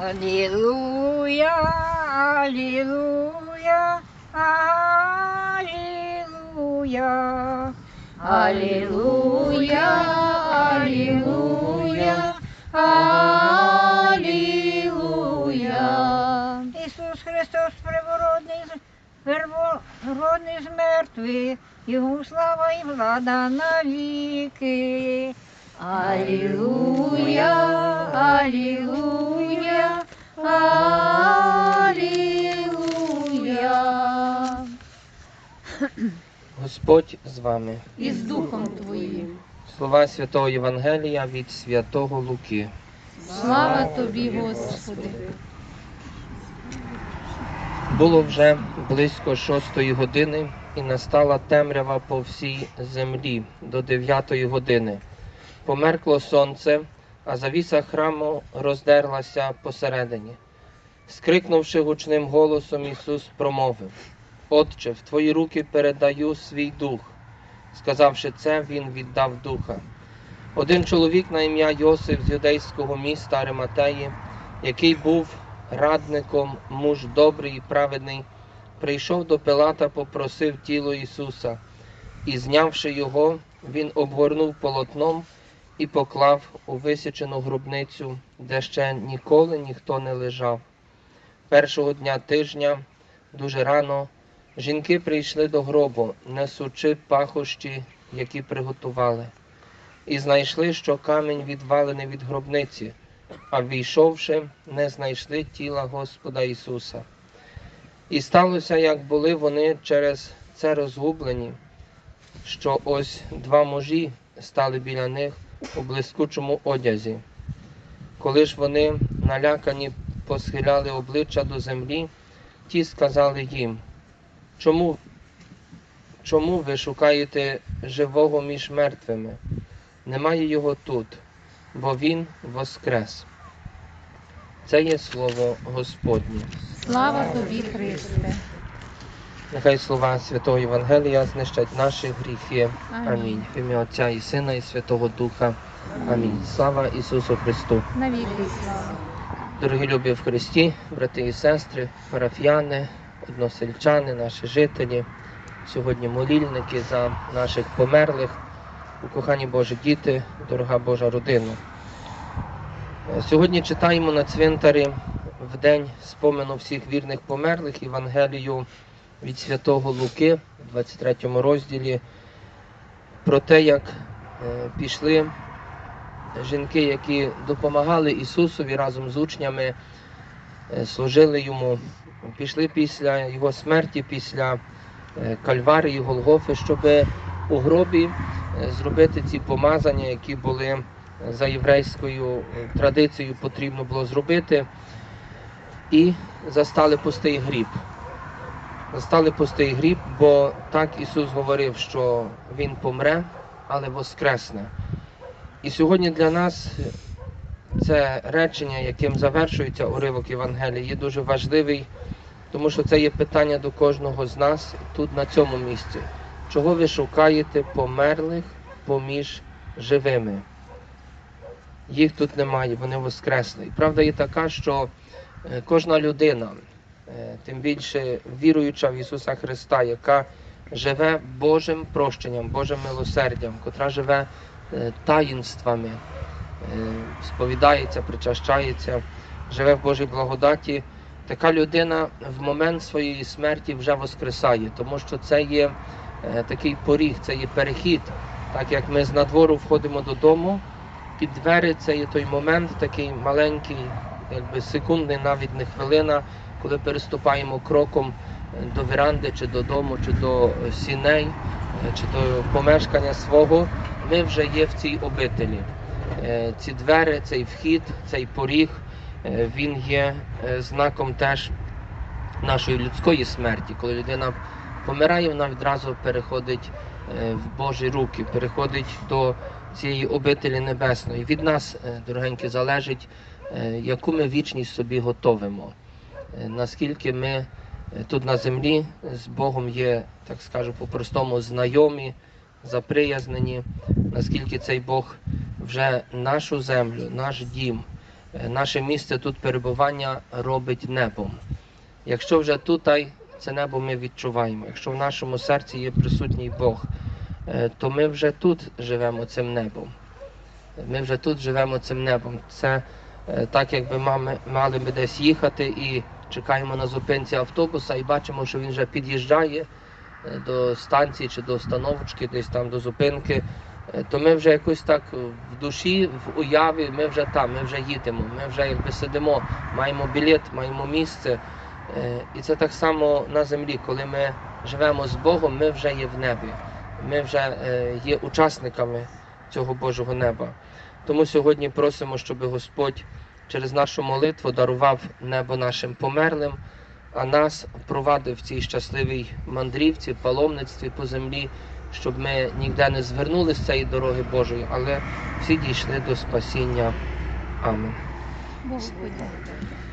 Алілуя, алілуя, алілуя. Алілуя, алілуя, алілуя. Ісус Христос привородний, з- мертвих, Йому слава і влада навіки. Алілуя, алілуя, алілуя. Господь з вами. І з Духом Твоїм. Слова Святого Євангелія від Святого Луки. Слава Тобі, Господи. Було вже близько шостої години, і настала темрява по всій землі до дев'ятої години. Померкло сонце, а завіса храму роздерлася посередині. Скрикнувши гучним голосом, Ісус промовив: Отче, в Твої руки передаю свій дух. Сказавши це, Він віддав духа. Один чоловік на ім'я Йосиф з юдейського міста Ариматеї, який був радником, муж добрий і праведний, прийшов до Пилата, попросив тіло Ісуса, і, знявши його, він обгорнув полотном і поклав у висічену гробницю, де ще ніколи ніхто не лежав. Першого дня тижня, дуже рано, жінки прийшли до гробу, несучи пахощі, які приготували, і знайшли, що камінь відвалений від гробниці а війшовши, не знайшли тіла Господа Ісуса. І сталося, як були вони через це розгублені, що ось два мужі стали біля них у блискучому одязі. Коли ж вони, налякані, посхиляли обличчя до землі, ті сказали їм, чому, чому ви шукаєте живого між мертвими? Немає його тут, бо він воскрес. Це є слово Господнє. Слава Тобі, Христе. Нехай слова Святого Євангелія знищать наші гріхи. Амінь. Амінь. В ім'я Отця і Сина, і Святого Духа. Амінь. Слава Ісусу Христу. Навіки слава. Дорогі любі в Христі, брати і сестри, парафіяни, односельчани, наші жителі, сьогодні молільники за наших померлих, кохані Божі діти, дорога Божа родина. Сьогодні читаємо на цвинтарі в день спомену всіх вірних померлих Євангелію від святого Луки, в 23 розділі, про те, як е, пішли жінки, які допомагали Ісусові разом з учнями, е, служили йому, пішли після Його смерті, після е, Кальварії, Голгофи, щоб у гробі зробити ці помазання, які були за єврейською традицією потрібно було зробити, і застали пустий гріб. Застали пустий гріб, бо так Ісус говорив, що Він помре, але воскресне. І сьогодні для нас це речення, яким завершується уривок Євангелія, є дуже важливий, тому що це є питання до кожного з нас тут, на цьому місці. Чого ви шукаєте померлих поміж живими? Їх тут немає, вони воскресли. І правда є така, що е, кожна людина, тим більше віруюча в Ісуса Христа, яка живе Божим прощенням, Божим милосердям, котра живе таїнствами, сповідається, причащається, живе в Божій благодаті, така людина в момент своєї смерті вже воскресає, тому що це є такий поріг, це є перехід. Так як ми з надвору входимо додому, під двері це є той момент, такий маленький, якби секундний, навіть не хвилина, коли переступаємо кроком е, до веранди, чи додому, чи до е, сіней, е, чи до помешкання свого, ми вже є в цій обителі. Ці двері, цей вхід, цей поріг, він є знаком теж нашої людської смерті. Коли людина помирає, вона відразу переходить в Божі руки, переходить до цієї обителі небесної. Від нас, дорогенькі, залежить, яку ми вічність собі готовимо, наскільки ми е, тут на землі з Богом є, так скажу по-простому, знайомі, заприязнені, наскільки цей Бог вже нашу землю, наш дім, е, наше місце тут перебування робить небом. Якщо вже тут це небо ми відчуваємо, якщо в нашому серці є присутній Бог, е, то ми вже тут живемо цим небом. Ми вже тут живемо цим небом. Це е, так, якби мали би десь їхати і чекаємо на зупинці автобуса і бачимо, що він вже під'їжджає е, до станції чи до остановочки, десь там до зупинки. Е, То ми вже якось так в душі, в уяві, ми вже там, ми вже їдемо, ми вже якби сидимо, маємо білет, маємо місце. Е, І це так само на землі, коли ми живемо з Богом, ми вже є в небі. Ми вже є учасниками цього Божого неба. Тому сьогодні просимо, щоб Господь через нашу молитву дарував небо нашим померлим, а нас провадив в цій щасливій мандрівці, паломництві по землі, щоб ми ніде не звернули з цієї дороги Божої, але всі дійшли до спасіння. Амінь. Подяка.